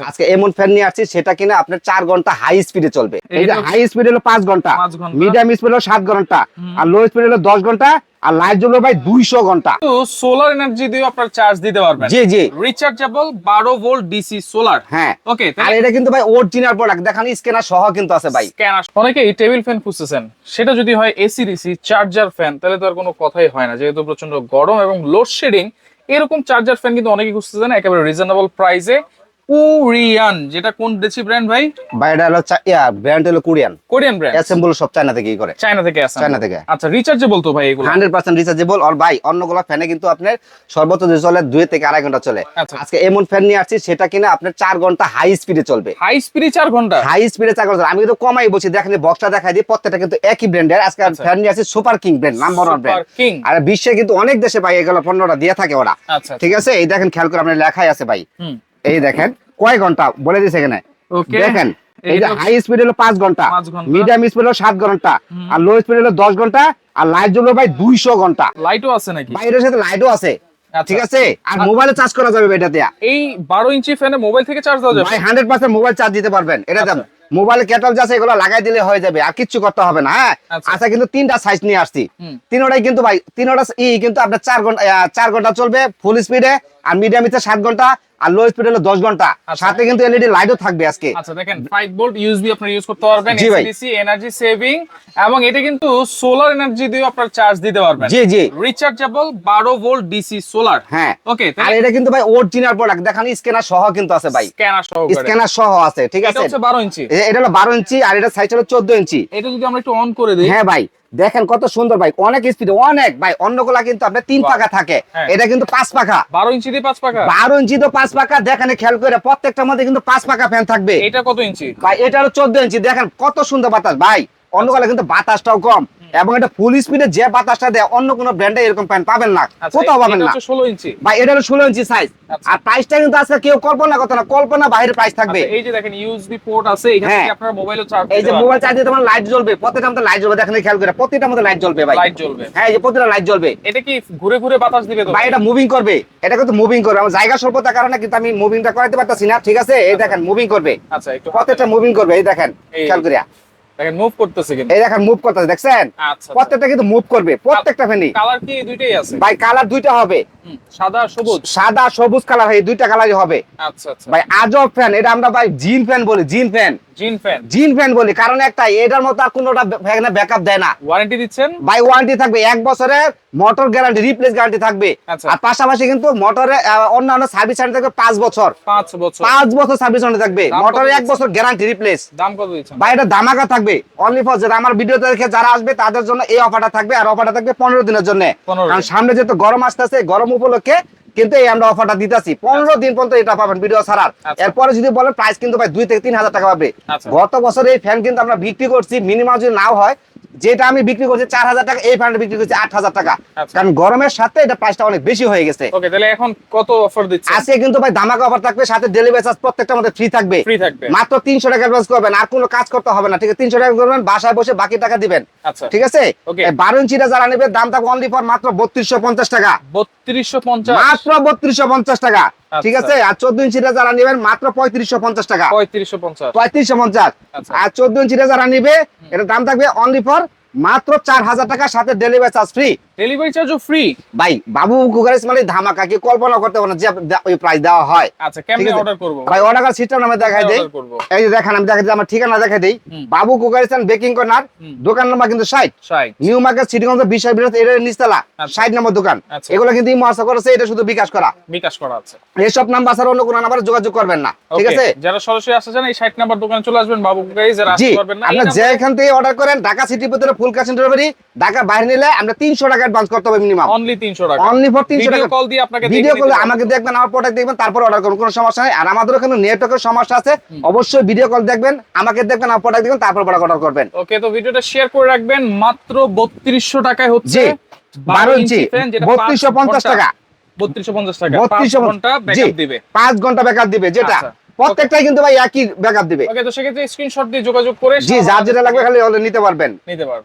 আজকে এমন ফ্যান নিয়ে আসছি সেটা কিনা আপনার চার ঘণ্টা হাই স্পিডে চলবে। এই যে এটা- হাই স্পিড হলো পাঁচ ঘণ্টা মিডিয়াম স্পিড হলো সাত ঘণ্টা আর লো স্পিড হলো দশ ঘণ্টা আর লাইট জ্বলবে ভাই দুইশো ঘণ্টা। সোলার এনার্জি দিয়ে আপনার চার্জ দিতে পারবেন। জি জি। রিচার্জেবল বারো ভোল্ট ডিসি সোলার হ্যাঁ। ওকে আর এটা কিন্তু ভাই অরিজিনাল প্রোডাক্ট দেখান স্ক্যানার সহ কিন্তু আছে ভাই। স্ক্যানার অনেকে এই টেবিল ফ্যান খুঁজতেছেন। সেটা যদি হয় এসি ডিসি চার্জার ফ্যান তাহলে তো আর কোনো কথাই হয় না। যেহেতু প্রচণ্ড গরম এবং লোডশেডিং এরকম চার্জার ফ্যান কিন্তু অনেকে খুঁজতেছেন একেবারে রিজনেবল প্রাইসে উরিয়ান যেটা কোন দেশি ব্র্যান্ড ভাই? ভাই এটা হলো চা- ইয়া ব্র্যান্ড হলো কোরিয়ান। কোরিয়ান ব্র্যান্ড অ্যাসেম্বল সব চায়না থেকেই করে। চায়না থেকে আসে চায়না থেকে। আচ্ছা রিচার্জেবল তো ভাই এগুলো? হান্ড্রেড পার্সেন্ট রিচার্জেবল আর ভাই অন্যগুলো ফ্যানে কিন্তু আপনার সর্বোচ্চ যে চলে দুই থেকে আড়াই ঘণ্টা চলে। আচ্ছা। আজকে এমন ফ্যান নিয়ে আসছি সেটা কিনা আপনার চার ঘণ্টা হাই স্পিডে চলবে। হাই স্পিডে চার ঘণ্টা? হাই স্পিডে চার ঘণ্টা। আমি কিন্তু কমাই বলছি দেখেন বক্সটা দেখাই দিই প্রত্যেকটা কিন্তু একই ব্র্যান্ডের আজকে আচ্ছা। ফ্যান নিয়ে আসছি super king brand number one Super brand King। আর বিশ্বে কিন্তু অনেক দেশে ভাই এগুলো পণ্যটা দিয়ে থাকে ওরা। আচ্ছা ঠিক আছে? এই দেখেন খেয়াল করে আপনার লেখাই আছে ভাই। এই দেখেন কয় ঘণ্টা? বলে দিছে এখানে। ওকে দেখেন এই যে হাই স্পিড হলো পাঁচ ঘণ্টা মিডিয়াম স্পিড হলো সাত ঘণ্টা আর লো স্পিড হলো দশ ঘণ্টা আর লাইট জ্বলবে ভাই দুইশো ঘণ্টা। লাইটও আছে নাকি? বাইরের সাথে লাইটও আছে। আচ্ছা। ঠিক আছে? আর মোবাইলে চার্জ করা যাবে এটাতে এই বারো ইঞ্চি ফ্যানে মোবাইল থেকে চার্জ দেওয়া যাবে? ভাই হান্ড্রেড পার্সেন্ট মোবাইল চার্জ দিতে পারবেন। এটা আচ্ছা। মোবাইলে ক্যাটাল আছে এগুলো লাগাই দিলে হয়ে যাবে আর কিচ্ছু করতে হবে না হ্যাঁ? আচ্ছা। আচ্ছা কিন্তু তিনটা সাইজ নিয়ে আসছি। তিনোটাই কিন্তু ভাই তিনোটা ই কিন্তু আপনার চার ঘণ্টা চার ঘণ্টা চলবে ফুল স্পিডে আর মিডিয়াম ইচ্ছে সাত ঘণ্টা আর লো স্পিড হলো দশ ঘণ্টা। আচ্ছা। সাথে কিন্তু এলইডি লাইটও থাকবে আজকে। আচ্ছা দেখেন 5 ভোল্ট ইউএসবি আপনি ইউজ করতে পারবেন। এসিডিসি এনার্জি সেভিং এবং এটা কিন্তু সোলার এনার্জি দিয়ে আপনার চার্জ দিতে পারবেন। জি জি। রিচার্জেবল 12 ভোল্ট ডিসি সোলার হ্যাঁ। ওকে আর এটা কিন্তু ভাই অরিজিনাল প্রোডাক্ট দেখান স্ক্যানার সহ কিন্তু আছে ভাই। স্ক্যানার সহকারে স্ক্যানার সহ আছে ঠিক এটা আছে? হচ্ছে 12 ইঞ্চি। এটা হলো বারো ইঞ্চি আর এটা সাইজ হলো চোদ্দ ইঞ্চি। এটা যদি আমরা একটু অন করে দিই। হ্যাঁ ভাই। দেখেন কত সুন্দর ভাই অনেক স্পিড অনেক। ভাই অন্যগুলা কিন্তু আপনার তিন পাখা পাকা থাকে। হ্যাঁ। এটা কিন্তু পাঁচ পাখা। বারো ইঞ্চি দিয়ে 5 পাকা বারো ইঞ্চি তো পাঁচ পাখা দেখেন খেয়াল করে প্রত্যেকটার মধ্যে কিন্তু পাঁচ পাখা ফ্যান থাকবে। এটা কত ইঞ্চি? ভাই এটা হলো চোদ্দ ইঞ্চি। দেখেন কত সুন্দর বাতাস। ভাই অন্যগুলা কিন্তু বাতাসটাও কম। এবং এটা ফুল স্পিডে যে বাতাসটা দেয় অন্য কোনো ব্র্যান্ডে এরকম ফ্যান পাবেন না। আচ্ছা কোথাও পাবেন না। 16 ইঞ্চি। ভাই এটা হলো ষোলো ইঞ্চি সাইজ আচ্ছা। আর প্রাইসটা কিন্তু আজকে কেউ কল্পনা করতে না কল্পনা বাইরে প্রাইস থাকবে। আচ্ছা, এই যে দেখেন ইউএসবি পোর্ট আছে এখান আপনার মোবাইলও চার্জ এই যে মোবাইল চার্জ দিয়ে তোমার লাইট জ্বলবে প্রত্যেকটা মধ্যে লাইট জ্বলবে দেখেন খেয়াল করে প্রত্যেকটা মধ্যে লাইট জ্বলবে ভাই। লাইট জ্বলবে। হ্যাঁ এই যে প্রতিটা লাইট জ্বলবে। এটা কি ঘুরে ঘুরে বাতাস দিবে তো? ভাই এটা মুভিং করবে। এটা কিন্তু মুভিং করবে। আমার জায়গা স্বল্পতার কারণে কিন্তু আমি মুভিংটা করাতে পারতাছি না ঠিক আছে? এই দেখেন মুভিং করবে। আচ্ছা একটু প্রত্যেকটা মুভিং করবে এই দেখেন খেয়াল করিয়া। দেখেন মুভ করতেছে কিন্তু। এই দেখেন মুভ করতেছে দেখছেন? আচ্ছা প্রত্যেকটা কিন্তু মুভ করবে প্রত্যেকটা ফ্যানই কালার কি দুইটাই আছে? ভাই কালার দুইটা হবে। সাদা সবুজ? সাদা সবুজ কালার এই দুইটা কালারই হবে। আচ্ছা আচ্ছা। ভাই আজব ফ্যান এটা আমরা ভাই জিন ফ্যান বলি জিন ফ্যান জিন ফ্যান জিন ফ্যান বলি কারণ একটা এটার মতো আর কোনোটা ফ্যানে ব্যাকআপ দেয় না। ওয়ারেন্টি দিচ্ছেন? বাই ওয়ারেন্টি থাকবে এক বছরের মোটর গ্যারান্টি রিপ্লেস গ্যারান্টি থাকবে। আচ্ছা। আর পাশাপাশি কিন্তু মোটরে অন্যান্য সার্ভিস সেন্টার থাকবে পাঁচ বছর। পাঁচ বছর। বছর সার্ভিস থাকবে। মোটরে এক বছর গ্যারান্টি রিপ্লেস দাম কত দিচ্ছেন? বা এটা ধামাকা থাকবে। অনলি ফর যারা আমার ভিডিওতে দেখে যারা আসবে তাদের জন্য এই অফারটা থাকবে আর অফারটা থাকবে পনেরো দিনের জন্য। 15 কারণ সামনে যেহেতু গরম আসতেছে গরম উপলক্ষে কিন্তু এই আমরা অফারটা দিতেছি। পনেরো দিন পর্যন্ত এটা পাবেন ভিডিও ছাড়ার। আচ্ছা। এরপরে যদি বলেন প্রাইস কিন্তু ভাই দুই থেকে তিন হাজার টাকা পাবে। আচ্ছা। গত বছর এই ফ্যান কিন্তু আমরা বিক্রি করছি মিনিমাম যদি নাও হয় যেটা আমি বিক্রি করছি চার হাজার টাকা এই ফ্যানটা বিক্রি করছি আট হাজার টাকা। আচ্ছা। কারণ গরমের সাথে এটা প্রাইসটা অনেক বেশি হয়ে গেছে। ওকে তাহলে এখন কত অফার দিচ্ছেন? আজকে কিন্তু ভাই ধামাকা অফার থাকবে সাথে ডেলিভারি চার্জ প্রত্যেকটা মধ্যে ফ্রি থাকবে। ফ্রি থাকবে। মাত্র তিনশো টাকা অ্যাডভান্স করবেন আর কোনো কাজ করতে হবে না ঠিক আছে? তিনশো টাকা করবেন বাসায় বসে বাকি টাকা দিবেন। আচ্ছা। ঠিক আছে? বারো ইঞ্চিটা যারা নেবে দাম থাকবে অনলি ফর মাত্র বত্রিশশো পঞ্চাশ টাকা। বত্রিশশো পঞ্চাশ? মাত্র বত্রিশশো পঞ্চাশ টাকা। ঠিক আচ্ছা। আছে? আর চোদ্দ ইঞ্চিটা যারা নেবেন মাত্র পঁয়ত্রিশশো পঞ্চাশ টাকা। পঁয়ত্রিশশো পঞ্চাশ। পঁয়ত্রিশশো পঞ্চাশ। আচ্ছা। আর চোদ্দ ইঞ্চিটা যারা নিবে এটা দাম থাকবে অনলি ফর মাত্র চার হাজার টাকা সাথে ডেলিভারি চার্জ ফ্রি ডেলিভারি চার্জও ফ্রি ভাই বাবু কুকারিস মানে ধামাকা কি কল্পনা করতে পারে যে ওই প্রাইস দেওয়া হয়। আচ্ছা কেমনে অর্ডার করব? ভাই অর্ডার সিস্টেম নামে দেখাই দেই। এই যে দেখেন আমি দেখাই দিই, আমার ঠিকানা দেখাই দেই। বাবু কুকারিস্তান বেকিং কর্নার দোকান নম্বর কিন্তু ষাট। ষাট। নিউ মার্কেট সিটিগঞ্জ বিশাল বিরাট এর নিচতলা আচ্ছা। নম্বর দোকান। আচ্ছা। এগুলো কিন্তু করেছে এটা শুধু বিকাশ করা। বিকাশ করা আছে। এসব নাম্বার ছাড়া অন্য কোনো নাম্বারে যোগাযোগ করবেন না ঠিক আছে? যারা সরাসরি আসতে চান এই নাম্বার দোকানে চলে আসবেন বাবু যারা আসতে পারবেন না। আপনার যেখান থেকে অর্ডার করেন ঢাকা সিটির ভিতরে ফুল ক্যাশ ডেলিভারি ঢাকা বাইরে নিলে আমরা তিনশো টাকা অ্যাডভান্স করতে হবে মিনিমাম অনলি তিনশো টাকা। অনলি ফর তিনশো ভিডিও টাকা। কল দিয়ে আপনাকে ভিডিও কলে আমাকে দেখবেন আমার প্রোডাক্ট দেখবেন তারপর অর্ডার করুন কোনো সমস্যা নেই। আর আমাদের ওখানে নেটওয়ার্কের সমস্যা আছে। অবশ্যই ভিডিও কল দেখবেন আমাকে দেখবেন আমার প্রোডাক্ট দেখবেন তারপর অর্ডার করবেন। ওকে তো ভিডিওটা শেয়ার করে রাখবেন। মাত্র বত্রিশশো টাকায় হচ্ছে 12 ইঞ্চি, 3250 টাকা। বত্রিশশো পঞ্চাশ টাকা। বত্রিশশো পাঁচ ঘণ্টা ব্যাকআপ দিবে। পাঁচ ঘণ্টা ব্যাকআপ দিবে যেটা আচ্ছা। প্রত্যেকটাই কিন্তু ভাই একই ব্যাকআপ দিবে। ওকে তো সেক্ষেত্রে স্ক্রিনশট দিয়ে যোগাযোগ করে জি যার যেটা লাগবে খালি নিতে পারবেন। নিতে পারবে